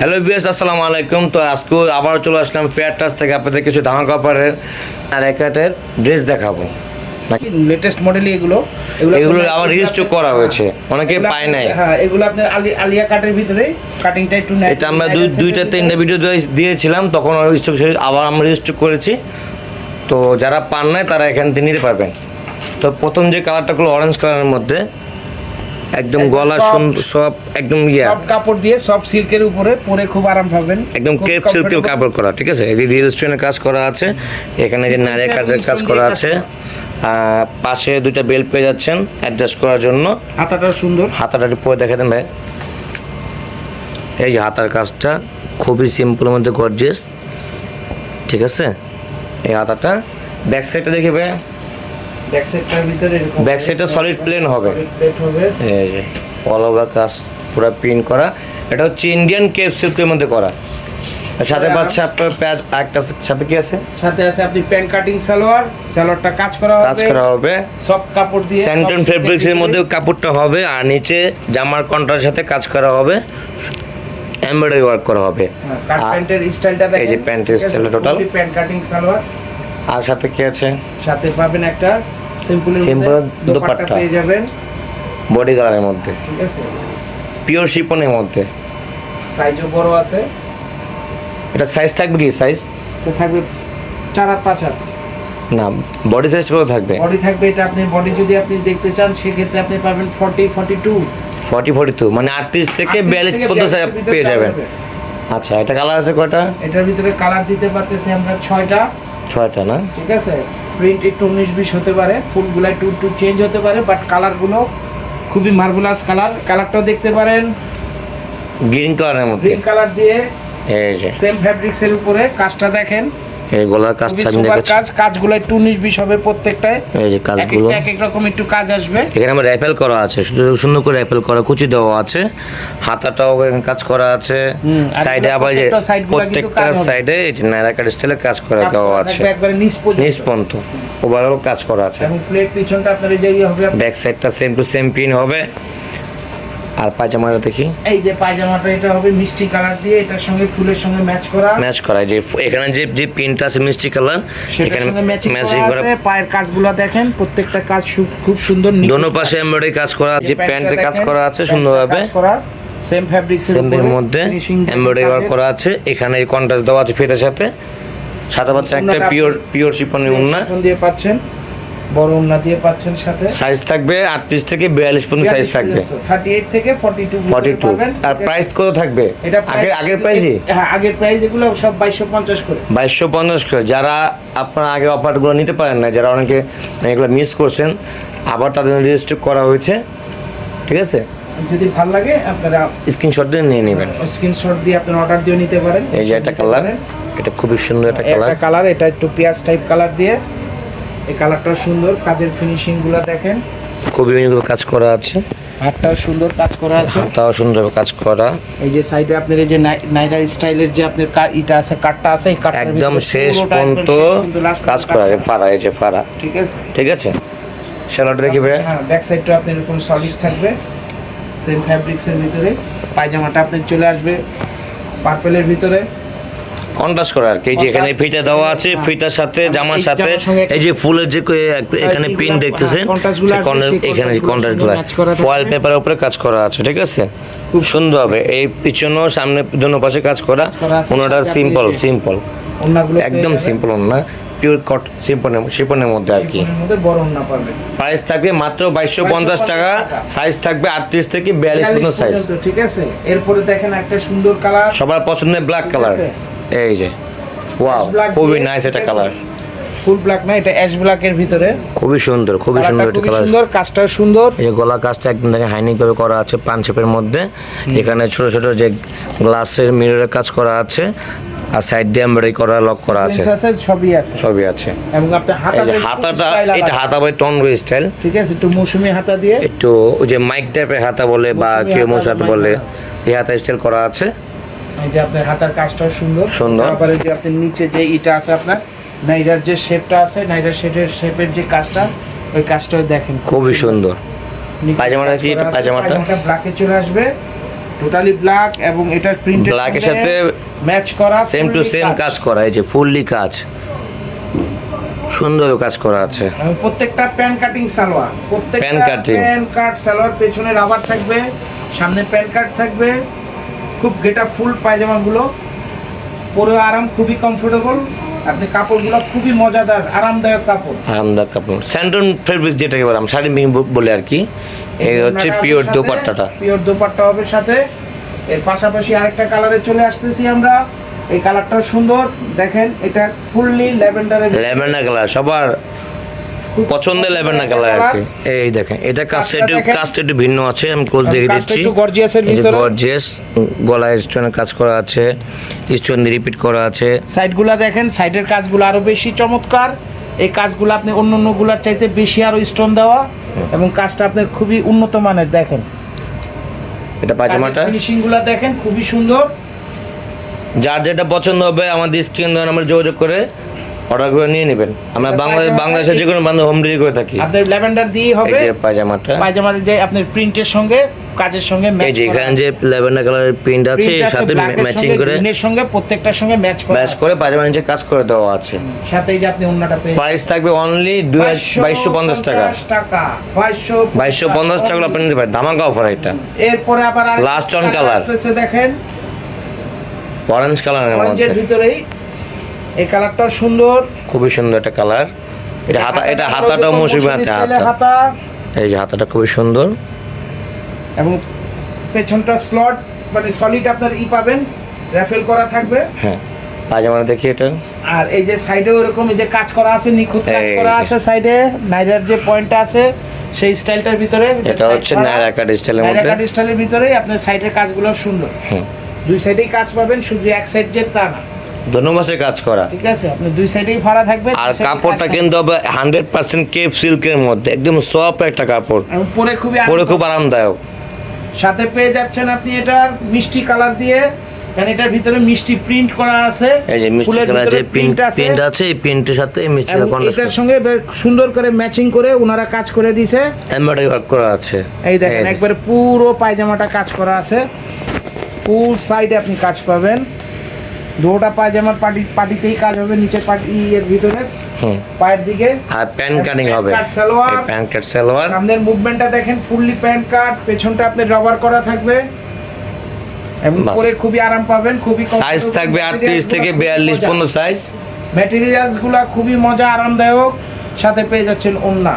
Hello BS আসসালামু আলাইকুম। তো আজকে আবার চলে আসলাম ফেয়ার টাচ থেকে আপনাদের কিছু ধামা কাপড়ের আর একাটের ড্রেস দেখাবো। লেটেস্ট মডেলই এগুলো? এগুলো আবার রেজিস্টার করা হয়েছে। অনেকে পায় নাই। হ্যাঁ এগুলো আপনার আলি আলিয়া কাটের ভিতরে কাটিংটা একটু এটা আমরা দুই দুইটা তিনটা ভিডিও দিয়েছিলাম তখন স্টক আবার আমরা রেজিস্টার করেছি। তো যারা পান নাই তারা এখান থেকে নিতে পারবেন। তো প্রথম যে কালারটা হলো অরেঞ্জ কালারের মধ্যে একদম গলা সব একদম ইয়া। সব কাপড় দিয়ে সব সিল্কের উপরে পরে খুব আরাম পাবেন। একদম ক্রেপ সিল্কের কাপড় করা ঠিক আছে? এই রিয়েল স্টোনের কাজ করা আছে এখানে যে নারিয়া কাঠের কাজ করা আছে। পাশে দুইটা বেল্ট পেয়ে যাচ্ছেন অ্যাডজাস্ট করার জন্য। হাতাটা সুন্দর। হাতাটা একটু পরে দেখে দেন ভাই। এই যে হাতার কাজটা খুবই সিম্পলের মধ্যে গর্জিয়াস ঠিক আছে? এই হাতাটা। ব্যাক সাইডটা দেখি ভাই। ব্যাক সাইডটার ভিতরে এরকম Back side টা solid হবে। প্লেট হবে। অল ওভার কাজ পুরো প্রিন্ট করা। এটা হচ্ছে ইন্ডিয়ান কেপ সিল্কের মধ্যে করা। আর সাথে পাচ্ছে আপনার প্যাচ একটা সাথে কি আছে? সাথে আছে আপনি প্যান্ট কাটিং সালোয়ার সালোয়ারটা কাজ করা হবে। কাজ করা হবে। সব কাপড় দিয়ে স্যান্টন ফেব্রিক্স এর মধ্যে কাপড়টা হবে আর নিচে জামার কন্ট্রার সাথে কাজ করা হবে। এমব্রয়ডারি ওয়ার্ক করা হবে। কাট প্যান্টের স্টাইলটা দেখেন এই যে প্যান্টের স্টাইলটা টোটাল প্যান্ট কাটিং সালোয়ার। আর সাথে কি আছে? সাথে পাবেন একটা সিম্পলের দোপাট্টা। পেয়ে যাবেন। বডি কালারের মধ্যে। ঠিক আছে। পিওর শিপনের মধ্যে। সাইজও বড় আছে। এটা সাইজ থাকবে কি সাইজ থাকবে চার হাত পাঁচ হাত। না বডি সাইজ কত থাকবে? বডি থাকবে এটা আপনি বডি যদি আপনি দেখতে চান সেক্ষেত্রে আপনি পাবেন forty forty two forty forty two মানে আটত্রিশ থেকে বিয়াল্লিশ পর্যন্ত পেয়ে যাবেন। আচ্ছা এটা কালার আছে কয়টা? এটার ভিতরে কালার দিতে পারতেছি আমরা ছয়টা। ছয়টা না? ঠিক আছে। প্রিন্ট একটু উনিশ বিশ হতে পারে ফুলগুলো একটু একটু চেঞ্জ হতে পারে বাট কালারগুলো খুবই মার্ভেলাস কালার কালারটাও দেখতে পারেন। গ্রিন কালারের মধ্যে। গ্রিন কালার দিয়ে সেম ফ্যাব্রিক্সের উপরে কাজটা দেখেন। এই গলার কাজটা আমি দেখেছি কাজ কাজগুলো একটু উনিশ বিশ হবে প্রত্যেকটায়। এই যে কাজগুলো। এক এক রকম একটু কাজ আসবে। এখানে আমার র্যাপেল করা আছে সুন্দর করে র্যাপেল করা কুচি দেওয়া আছে হাতাটাও কাজ করা আছে। সাইডে আবার যে প্রত্যেকটা সাইডে নায়রা কাট স্টাইলে কাজ করা দেওয়া আছে। একবারে নিচ পর্যন্ত। ওভারঅল কাজ করা আছে। এবং প্লেট পিছনটা আপনার এই জায়গায় হবে ব্যাক সাইডটা সেম টু সেম পিন হবে। আর পায়জামাটা দেখি। এই যে পায়জামাটা এটা হবে মিষ্টি কালার দিয়ে এটার সঙ্গে ফুলের সঙ্গে ম্যাচ করা। ম্যাচ করা যে এখানে যে যে পিনটা আছে মিষ্টি কালার এখানে ম্যাচিং করা আছে। পায়ের কাজগুলো দেখেন প্রত্যেকটা কাজ খুব সুন্দর দোনো পাশে এমব্রয়ডারি কাজ করা প্যান্টটা প্যান্টে কাজ করা আছে সুন্দরভাবে। সেম ফ্যাব্রিক্স এর সেমের মধ্যে এমব্রয়ডারি ওয়ার্ক করা আছে। এখানে কন্ট্রাস্ট দেওয়া আছে ফিতের সাথে। সাথে পাচ্ছে একটা পিওর পিওর শিপনের উন্না। দিয়ে পাচ্ছেন। বড় ওন্না দিয়ে পাচ্ছেন সাথে। সাইজ থাকবে আটত্রিশ থেকে বিয়াল্লিশ পর্যন্ত সাইজ থাকবে। 38 থেকে 42 ফর্টি টু পাবেন। আর প্রাইস কত থাকবে? আগের আগের প্রাইসই হ্যাঁ আগের প্রাইস এগুলো সব 2250 করে। বাইশশো পঞ্চাশ করে। যারা আপনারা আগে অফারগুলো নিতে পারেন না যারা অনেকে এগুলো মিস করছেন আবার তাদের রেজিস্টার করা হয়েছে। ঠিক আছে? যদি ভালো লাগে আপনারা স্ক্রিনশট দিয়ে নিয়ে নেবেন। স্ক্রিনশট দিয়ে আপনারা অর্ডার দিয়ে নিতে পারেন। এই যে নিতে কালার এটা খুবই সুন্দর একটা কালার একটা কালার এটা একটু পেঁয়াজ টাইপ কালার দিয়ে এই কালারটা সুন্দর কাজের ফিনিশিংগুলা দেখেন। খুবই সুন্দর কাজ করা আছে। হাতটাও সুন্দর কাজ করা আছে। হাতটাও সুন্দর কাজ করা। এই যে সাইডে আপনার এই যে নাই- নাইরা স্টাইলের যে আপনার ইটা আছে কাটটা আছে এই কাটটার একদম শেষ পর্যন্ত কাজ করা আছে ফাড়া এই যে ফাড়া। ঠিক আছে? ঠিক আছে? স্যালাড রেখে হ্যাঁ ব্যাক সাইডটা আপনার এরকম সলিড থাকবে। সেম ফ্যাব্রিক্স এর ভিতরে। পায়জামাটা আপনার চলে আসবে পার্পেলের ভিতরে। কন্ট্রাস্ট করা আর কি যে এখানে ফিতা দেওয়া আছে হ্যাঁ। ফিতার সাথে জামার সাথে এই যে ফুলের যে এখানে পিন দেখতেছেন এখানে contrast গুলো কন্ট্রাস্ট সঙ্গে করা ফয়েল পেপারের উপরে কাজ করা আছে ঠিক আছে? খুব সুন্দর হবে। এই পিছনেও সামনে দুনো পাশে কাজ করা ওনাটা সিম্পল সিম্পল একদম সিম্পল না পিওর কট সিম্পলের শিপনের মধ্যে আর কি। প্রাইস থাকবে মাত্র বাইশশো পঞ্চাশ টাকা। সাইজ থাকবে আটত্রিশ থেকে বিয়াল্লিশ পর্যন্ত সাইজ ঠিক আছে? এরপরে দেখেন একটা সুন্দর কালার। সবার পছন্দের ব্ল্যাক কালার। এই যে ওয়াও খুবই নাইস এটা কালার ফুল ব্ল্যাক না এটা অ্যাশ ব্ল্যাকের ভিতরে। খুবই সুন্দর খুবই সুন্দর এটা কালার সুন্দর কাজটা সুন্দর। এই যে গলা কাজটা একদম দেখে হাইনিক ভাবে করা আছে পান শেপের মধ্যে। এখানে ছোট ছোট যে গ্লাসের মিররের কাজ করা আছে আর সাইড দিয়ে এমব্রয়ডারি করা লক করা আছে। সবই আছে। সবই আছে। এবং যে হাতাটা হাতাটা এটা হাতা বলে টন স্টাইল ঠিক আছে একটু মৌসুমী হাতা দিয়ে। একটু ওই যে মাইক টাইপের হাতা বলে বা কেউ হাতা, বলে এই হাতা স্টাইল করা আছে। এই যে আপনার হাতার কাজটাও সুন্দর। সুন্দর। তারপরে যে আপনার নিচে যে ইটা আছে আপনার নাইরার যে শেপটা আছে নাইরার শেপের শেপের যে কাজটা ওই কাজটাও দেখেন। খুবই সুন্দর। নিচে পায়জামাটা কি? পায়জামাটা? ব্ল্যাকে চলে আসবে। টোটালি ব্ল্যাক এবং এটার প্রিন্ট Black এর সাথে ম্যাচ করা সেম টু সেম কাজ। করা এই যে ফুললি কাজ। সুন্দর কাজ করা আছে। প্রত্যেকটা প্যান কাটিং সালোয়ার। প্রত্যেকটা cutting। প্যান কাট সালোয়ার পেছনে রাবার থাকবে সামনে প্যান কাট থাকবে। খুব গেটা ফুল পায়জামাগুলো। পরে আরাম খুবই কমফোর্টেবল আপনি কাপড়গুলো খুবই মজাদার আরামদায়ক কাপড়। আরামদায়ক কাপড়। স্যান্টন ফেব্রিক যেটাকে বললাম শাড়ি মিহি বলে আর কি। এই হচ্ছে পিওর দোপাট্টাটা। পিওর দোপাট্টা হবে সাথে। এর পাশাপাশি আরেকটা কালারে চলে আসতেছি আমরা। এই কালারটাও সুন্দর। দেখেন এটা ফুললি ল্যাভেন্ডারের ল্যাভেন্ডার কালার সবার পছন্দের ল্যাভেন্ডার কালার আর কি? এই দেখেন এটা কাজটা একটু কাজটা একটু ভিন্ন আছে আমি দেখে দিচ্ছি। গর্জিয়াসের ভিতরে। গর্জিয়াস গলায় স্টোনের কাজ করা আছে স্টোন রিপিট করা আছে। সাইডগুলা দেখেন সাইডের কাজগুলো আরও বেশি চমৎকার। এই কাজগুলো আপনি অন্যগুলার চাইতে বেশি আরও স্টোন দেওয়া এবং কাজটা আপনার খুবই উন্নত মানের দেখেন। এটা পাজামাটা ফিনিশিংগুলা দেখেন খুবই সুন্দর। যার যেটা পছন্দ হবে আমাদের স্ক্রিন ধরে আমরা যোগাযোগ করে অর্ডার করে নিয়ে নেবেন। আমরা বাংলাদেশ বাংলাদেশের যে কোনো বান্ধব হোম ডেলিভারি করে থাকি। আপনার ল্যাভেন্ডার দিয়ে এই হবে। যে পায়জামাটা। পায়জামার যে আপনার প্রিন্টের সঙ্গে কাজের সঙ্গে এই ম্যাচ যে এখানে যে ল্যাভেন্ডার কালারের প্রিন্ট আছে এর সাথে ম্যাচিং করে গ্রিনের সঙ্গে প্রত্যেকটার সঙ্গে ম্যাচ করা আছে। করে পায়জামা নিচে কাজ করে দেওয়া আছে। সাথে এই যে আপনি অন্যটা পেয়ে প্রাইস থাকবে অনলি দুই বাইশশো পঞ্চাশ টাকা। টাকা। বাইশশো বাইশশো পঞ্চাশ টাকা আপনি নিতে পারেন। ধামাকা অফার এটা। এরপরে আবার Last on color। দেখেন। অরেঞ্জ কালারের অরেঞ্জের মধ্যে। ভিতরেই এই কালারটাও সুন্দর। খুবই সুন্দর একটা কালার। এটা হাতা এটা হাতাটাও মুসিবি হাতা এই যে হাতাটা খুবই সুন্দর। এবং পেছনটা স্লট মানে সলিড আপনার ই পাবেন র্যাফেল করা থাকবে। হ্যাঁ পায়জামা দেখি এটা। আর এই যে সাইডে ওরকম এই যে কাজ করা আছে নিখুঁত কাজ করা আছে সাইডে নাইরার যে পয়েন্টটা আছে সেই স্টাইলটার ভিতরে এটা হচ্ছে নায়রা কাট স্টাইলের মধ্যে। নাইরা স্টাইলের ভিতরেই আপনার সাইডের কাজগুলো সুন্দর। হুম। দুই সাইডেই কাজ পাবেন শুধু এক সাইড যে তা না। ধন্যবাদের কাজ করা। ঠিক আছে আপনি দুই সাইডেই ভাড়া থাকবে আর কাপড়টা কিন্তু হবে হান্ড্রেড পার্সেন্ট কেপ সিল্কের মধ্যে একদম সফট একটা কাপড়। পরে খুবই পরে খুব আরামদায়ক। সাথে পেয়ে যাচ্ছেন আপনি এটার মিষ্টি কালার দিয়ে কারণ এটার ভিতরে মিষ্টি প্রিন্ট করা আছে। এই যে মিষ্টি কালার যে প্রিন্ট। প্রিন্ট আছে। এই প্রিন্টের সাথে এই মিষ্টি এবং এটার সঙ্গে সুন্দর করে ম্যাচিং করে ওনারা কাজ করে দিছে। এমব্রয়ডারি ওয়ার্ক করা আছে। এই দেখেন একবারে পুরো পায়জামাটা কাজ করা আছে। ফুল সাইডে আপনি কাজ পাবেন। দুটা পায়জামার পাটি পাটিতেই কাজ হবে নিচের পাটি এর ভিতরে পায়ের দিকে। আর প্যান কাটিং হবে। কাট সালোয়ার। এই প্যান কাট সালোয়ার। সামনের মুভমেন্টটা দেখেন ফুললি প্যান্ট কাট পেছনটা আপনার রবার করা থাকবে। এবং পরে খুবই আরাম পাবেন খুবই সাইজ থাকবে আটত্রিশ থেকে বিয়াল্লিশ পর্যন্ত সাইজ ম্যাটেরিয়ালসগুলা খুবই মজা আরামদায়ক সাথে পেয়ে যাচ্ছেন ওন্না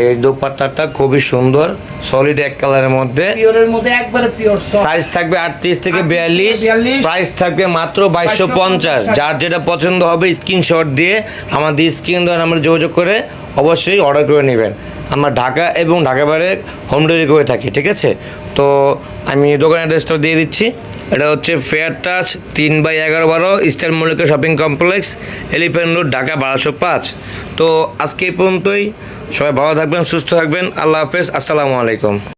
এই দোপাট্টাটা খুবই সুন্দর সলিড এক কালারের মধ্যে। পিওরের মধ্যে একবারে পিওর সাইজ থাকবে আটত্রিশ থেকে 38 বিয়াল্লিশ থেকে 42 প্রাইস থাকবে মাত্র বাইশশো পঞ্চাশ। যার যেটা পছন্দ হবে স্ক্রিনশট দিয়ে আমাদের স্ক্রিন দ্বারা আমরা যোগাযোগ করে অবশ্যই অর্ডার করে নেবেন। আমরা ঢাকা এবং ঢাকা বাইরে হোম ডেলিভারি করে থাকি ঠিক আছে? তো আমি দোকান অ্যাড্রেসটা দিয়ে দিচ্ছি। এটা হচ্ছে ফেয়ার টাচ তিন বাই এগারো বারো Eastern Mallika shopping complex Elephant Road Dhaka বারোশো পাঁচ। তো আজকে এই পর্যন্তই। সবাই ভালো থাকবেন সুস্থ থাকবেন। আল্লাহ হাফেজ। আসসালামু আলাইকুম।